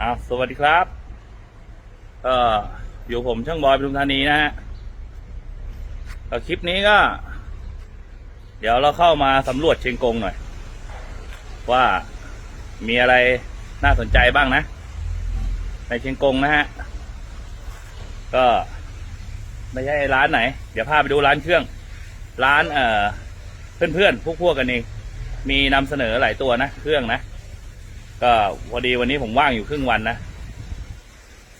อ้าวสวัสดีครับ เอ่ออยู่ผมช่างบอยปทุมธานีนะฮะคลิปนี้ก็ เดี๋ยวเราเข้ามาสำรวจเชียงกงหน่อย ว่ามีอะไรน่าสนใจบ้างนะ ในเชียงกงนะฮะ ก็ไม่ใช่ร้านไหน เดี๋ยวพาไปดูร้านเครื่อง ร้านเอ่อเพื่อนๆพวกพวกๆกันเอง มีนำเสนอหลายตัวนะ เครื่องนะ ก็พอดีวันนี้ผมว่างอยู่ครึ่งวันนะ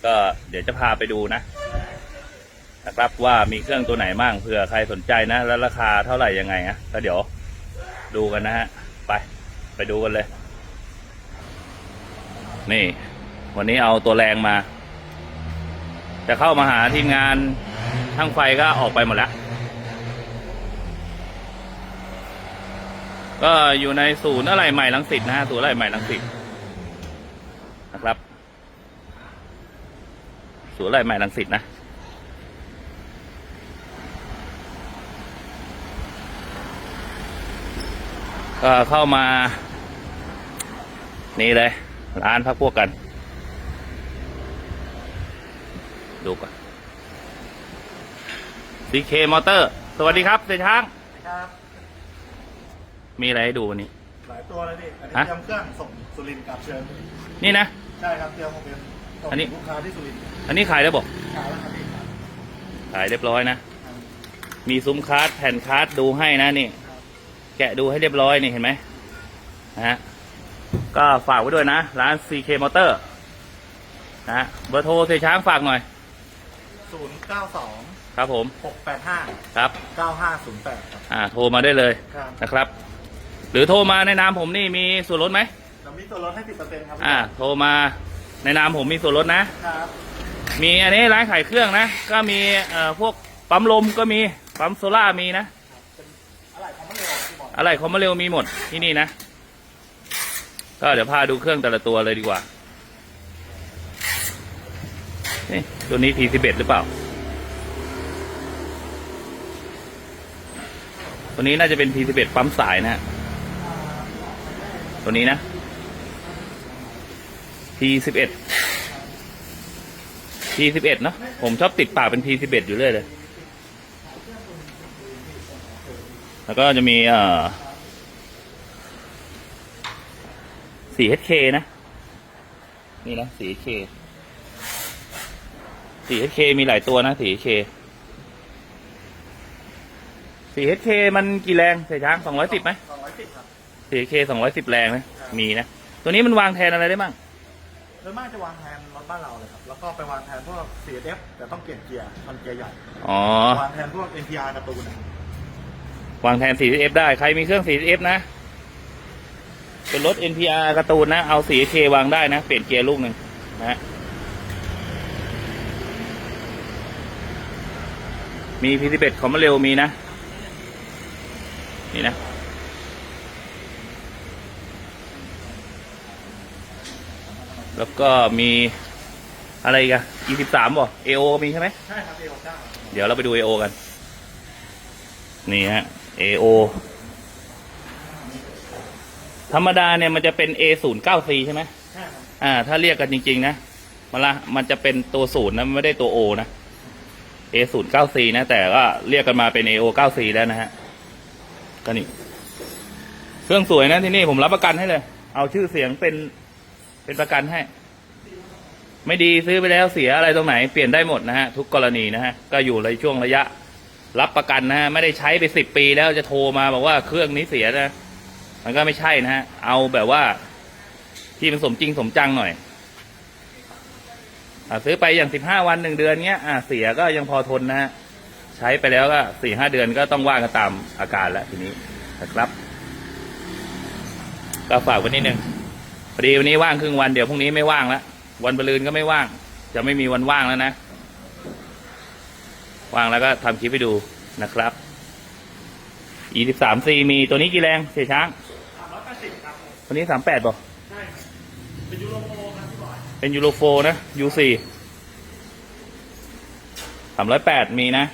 ก็เดี๋ยวจะพาไปดูนะนะครับว่ามีเครื่องตัวไหนบ้างเผื่อใครสนใจนะ แล้วราคาเท่าไหร่ยังไงนะก็เดี๋ยวดูกันนะฮะ ไป ไปดูกันเลย นี่ วันนี้เอาตัวแรงมา จะเข้ามาหาทีมงานช่างไฟก็ออกไปหมดแล้วก็อยู่ในศูนย์อะไรใหม่ลังสิตนะฮะศูนย์อะไรใหม่ลังสิตนะครับ ศูนย์อะไรใหม่ลังสิตนะ ก็เข้ามา นี่เลย ร้านพักพวกกัน ดูก่อน CK มอเตอร์ สวัสดีครับเสยช้าง ครับ มีอะไรให้ดูวันนี้ หลายตัวเลยพี่อันนี้ฮะ เตรียมเครื่องส่งสุรินทร์กับเชิญ นี่นะ ใช่ครับเตรียมมาเป็นส่ง อันนี้ ลูกค้าที่สุรินทร์อันนี้ขายได้บอกขายแล้วครับพี่ครับขายเรียบร้อยนะ มีซุ้มคาร์ดแผ่นคาร์ดดูให้นะนี่ แกะดูให้เรียบร้อยนี่เห็นไหมนะฮะ ก็ฝากไว้ด้วยนะ ร้าน CK Motor นะฮะเบอร์โทรเสยช้างฝากหน่อย ศูนย์เก้าสองครับผม หกแปดห้าครับ เก้าห้าศูนย์แปดครับ อ่า โทรมาได้เลยครับ นะครับ หรือโทรมาในนามผมนี่มีส่วนลดไหม เรามีตัวลดให้สิบเปอร์เซ็นต์ครับ อ่า โทรมา ในนามผมมีส่วนลดนะ ครับมีอันนี้ร้านขายเครื่องนะ ก็มีเอ่อพวกปั๊มลมก็มี ปั๊มโซล่ามีนะ อะไรของมันเร็วที่บอกอะไรคอมมาเร็วมีหมดที่นี่นะ ก็เดี๋ยวพาดูเครื่องแต่ละตัวเลยดีกว่า นี่ตัวนี้ T11 หรือเปล่า ตัวนี้น่าจะเป็น T11 ปั๊มสายนะฮะตัวนี้นะ T11 T11 เนอะผมชอบติดปากเป็น T11 อยู่เรื่อยเลย แล้วก็จะมีเอ่อ 4HK นะ นี่นะ 4HK 4HK มีหลายตัวนะ 4HK 4HK มันกี่แรงใส่ช้าง210ไหมสองร้อยสิบครับ 4K 210 แรงนะ มีนะ ตัวนี้มันวางแทนอะไรได้บ้าง โดยมากจะวางแทนรถบ้านเราเลยครับ แล้วก็ไปวางแทนพวก CSF แต่ต้องเปลี่ยนเกียร์ทำเกียร์ใหญ่อ๋อ วางแทนพวก NPR การ์ตูนนะครับวางแทน 4F ได้ ใครมีเครื่อง 4F นะ เป็นรถ NPR การ์ตูนนะ เอา 4K วางได้นะ เปลี่ยนเกียร์ลูกหนึ่งนะฮะมี P11 ของมาเร็วมีนะ นี่นะ แล้วก็มีอะไรอีกัน E13 บ่ AO ก็มีใช่ไหมใช่ครับเอโอเก้าเดี๋ยวเราไปดู AO กัน นี่ฮะ AO ธรรมดาเนี่ยมันจะเป็น A 0 9 C ใช่ไหมใช่ครับอ่า ถ้าเรียกกันจริง ๆ นะมันละมันจะเป็นตัวศูนย์นะไม่ได้ตัว O นะ A 0 9 C นะ แต่ก็เรียกกันมาเป็น AO 9 C แล้วนะฮะก็นี่ เครื่องสวยนะที่นี่ผมรับประกันให้เลย เอาชื่อเสียงเป็น เป็นประกันให้ ไม่ดีซื้อไปแล้วเสียอะไรตรงไหนเปลี่ยนได้หมดนะฮะทุกกรณีนะฮะก็อยู่ในช่วงระยะ รับประกันนะฮะไม่ได้ใช้ไปสิบปีแล้วจะโทรมาบอกว่าเครื่องนี้เสียนะ มันก็ไม่ใช่นะฮะเอาแบบว่า ที่มันสมจริงสมจังหน่อยอซื้อไปอย่างสิบห้าวันหนึ่งเดือนเงี้ยอ่าเสียก็ยังพอทนนะฮะใช้ไปแล้วก็สี่ห้าเดือนก็ต้องว่ากันตามอาการแล้วทีนี้นะครับ ก็ฝากไว้นิดนึง อดีวันนี้ว่างครึ่งวันเดี๋ยวพรุ่งนี้ไม่ว่างแล้ววันบรืนก็ไม่ว่าง จะไม่มีวันว่างแล้วนะ ว่างแล้วก็ทำคลิปให้ดูนะครับ E13C มีตัวนี้กี่แรงเสียช้างสามร้อยแปดสิบครับตัวนี้38ป่ะใช่ครับเป็นยูโรโฟครับพี่บอยเป็นยูโรโฟนะ U4 308มีนะ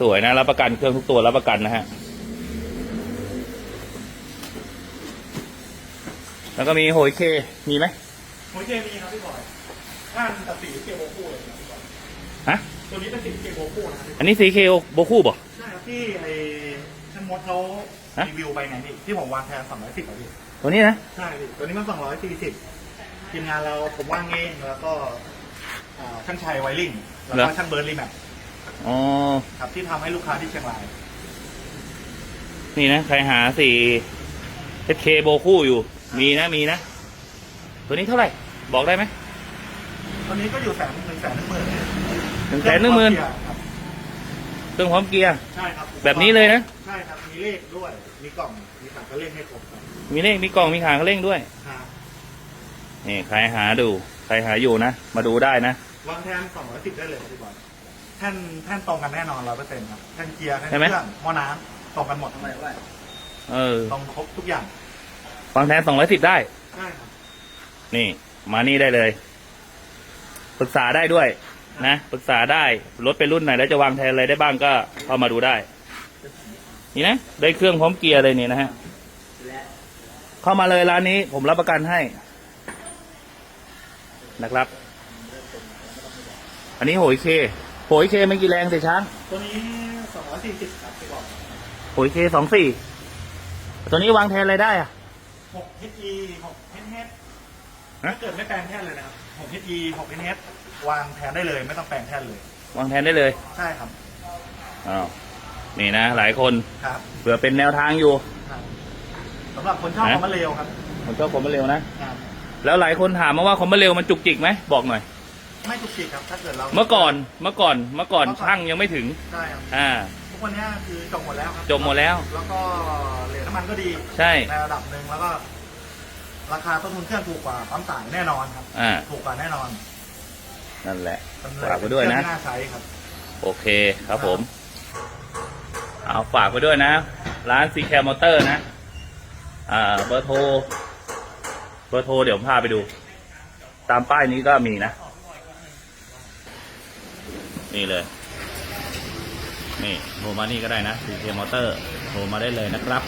สวยๆนะรับประกันเครื่องทุกตัวรับประกันนะฮะ แล้วก็มีโหยเค มีไหมหัวเคมีครับพี่บอยท่านตัดสีเกโบคู่เลยครับพี่บอยฮะ ตัวนี้เป็นสีเกโบคู่นะครับพี่บอยอันนี้สีเคโอโบคู่บ่ ใช่ครับที่ไอ้ช่างมดเขาฮะ รีวิวไปไงพี่ที่ผมวางแทนสองร้อยสิบอะพี่ตัวนี้นะ ใช่พี่ตัวนี้มันสองร้อยสี่สิบทีมงานเราผมว่างเองแล้วก็อ่าช่างชัยไวริงแล้วก็ช่างเบิร์ดรีแมปอ๋อ ครับที่ทำให้ลูกค้าที่เชียงรายนี่นะ ใครหาสีเอเคโบคู่อยู่ มีนะมีนะ ตัวนี้เท่าไหร่ บอกได้ไหมตัวนี้ก็อยู่แสนหนึ่งแสนหนึ่งหมื่นหนึ่งแสนหนึ่งหมื่นครับเครื่องพร้อมเกียร์ ใช่ครับแบบนี้เลยนะ ใช่ครับ มีเลขด้วย มีกล่อง มีถังก็เลขให้ครบครับมีเลข มีกล่อง มีขางเร่งด้วยครับนี่ใครหาดู ใครหาอยู่นะ มาดูได้นะ วางแทนสองร้อยสิบได้เลยครับพี่บอลแท่นแท่นตรงกันแน่นอนร้อยเปอร์เซ็นต์ครับ แท่นเกียร์ แท่นใช่ไหมเครื่องหม้อน้ำตรงกันหมดทั้งหมดเออตรงครบทุกอย่าง ฟังแทนสองร้อยสิบได้ใช่ครับนี่ มานี่ได้เลย ปรึกษาได้ด้วย นะ ปรึกษาได้รถเป็นรุ่นไหน แล้วจะวางแทนอะไรได้บ้างก็เข้ามาดูได้ นี่นะ ได้เครื่องพร้อมเกียร์เลยนี่นะฮะ เข้ามาเลยร้านนี้ ผมรับประกันให้ นะครับ อันนี้โหยเค โหยเคไม่กี่แรงเสียช้างตัวนี้สองร้อยสี่สิบครับพี่บอลโหยเคสองสี่ ตัวนี้วางแทนอะไรได้อะ หก HE หก HH ฮะถ้าเกิดไม่แปลงแท่นเลยนะครับหก HE หก HH วางแทนได้เลยไม่ต้องแปลงแท่นเลย วางแทนได้เลยใช่ครับอ้าวนี่นะ หลายคนครับเผื่อเป็นแนวทางอยู่ครับสำหรับคนชอบฮะคอมมาเร็วครับผมชอบคอมมาเร็วนะ ครับแล้วหลายคนถามมาว่าคอมมาเร็วมันจุกจิกไหมบอกหน่อย ไม่จุกจิกครับถ้าเกิดเรา เมื่อก่อนเมื่อก่อนเมื่อก่อนเมื่อก่อน ช่างยังไม่ถึง ใช่ครับ อ่าทุ กวันนี้คือจบหมดแล้วครับจบหมดแล้ว แล้วก็เหรียญน้ำมันก็ดีใช่ ในระดับหนึ่งแล้วก็ ราคาต้นทุนเครื่องถูกกว่าปั๊มสายแน่นอนครับอ่า ถูกกว่าแน่นอนนั่นแหละเป็นฝากไว้ด้วยนะ เครื่องที่น่าใช้ครับ โอเคครับผม เอาฝากไปด้วยนะ ร้านซีแคมอเตอร์นะ อ่า เบอร์โทร เบอร์โทรเดี๋ยวผมพาไปดู ตามป้ายนี้ก็มีนะ นี่เลย นี่โทรมานี่ก็ได้นะซีแคมอเตอร์โทรมาได้เลยนะครับ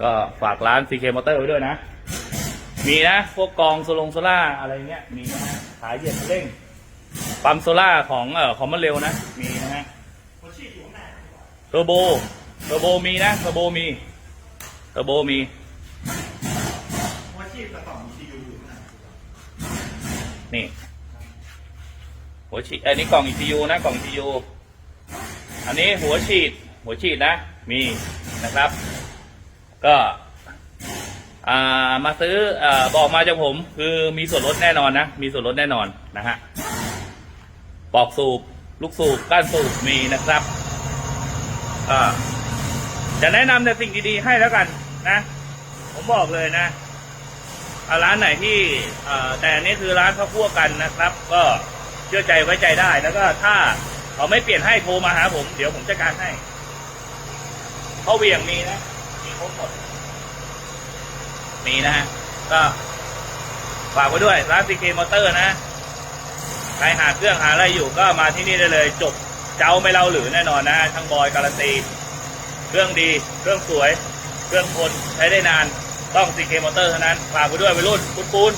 ก็ฝากร้านซีเคมอเตอร์ไว้ด้วยนะ มีนะ พวกกองโซลงโซล่าอะไรเงี้ย มีนะฮะขายเหยียบคันเร่ง ปั๊มโซล่าของเอ่อคอมมอนเร็วนะ มีนะฮะเทอร์โบเทอร์โบมีนะเทอร์โบมีเทอร์โบมีหัวชีพกับกล่อง ECU อยู่ข้างในนี่ หัวฉีดอันนี้กล่อง ECU นะกล่อง ECU อันนี้หัวฉีด หัวฉีดนะ มีนะครับ ก็ามาซื้ออบอกมาจากผม คือมีส่วนลดแน่นอนนะ มีส่วนลดแน่นอนนะฮะปอกสูบ ลูกสูบ ก้านสูบมีนะครับจะแนะนำแต่สิ่งดีๆให้แล้วกันนะ ผมบอกเลยนะร้านไหนที่แต่นนี้คือร้านข้าวคั่วกันนะครับ ก็ เชื่อใจไว้ใจได้ แล้วก็ถ้าเขาไม่เปลี่ยนให้โทรมาหาผม เดี๋ยวผมจัดการให้เขาเวียงมีนะมีครบหมดมีนะฮะก็ฝากไว้ด้วยร้านซีเคมอเตอร์นะใครหาเครื่องหาอะไรอยู่ก็มาที่นี่ได้เลย จบเจ้าไม่เล่าหรือแน่นอนนะทั้งบอยการันตีเครื่องดี เครื่องสวย เครื่องทนใช้ได้นานต้องซีเคมอเตอร์เท่านั้นฝากไปด้วยไปรุ่นปุ้นปูน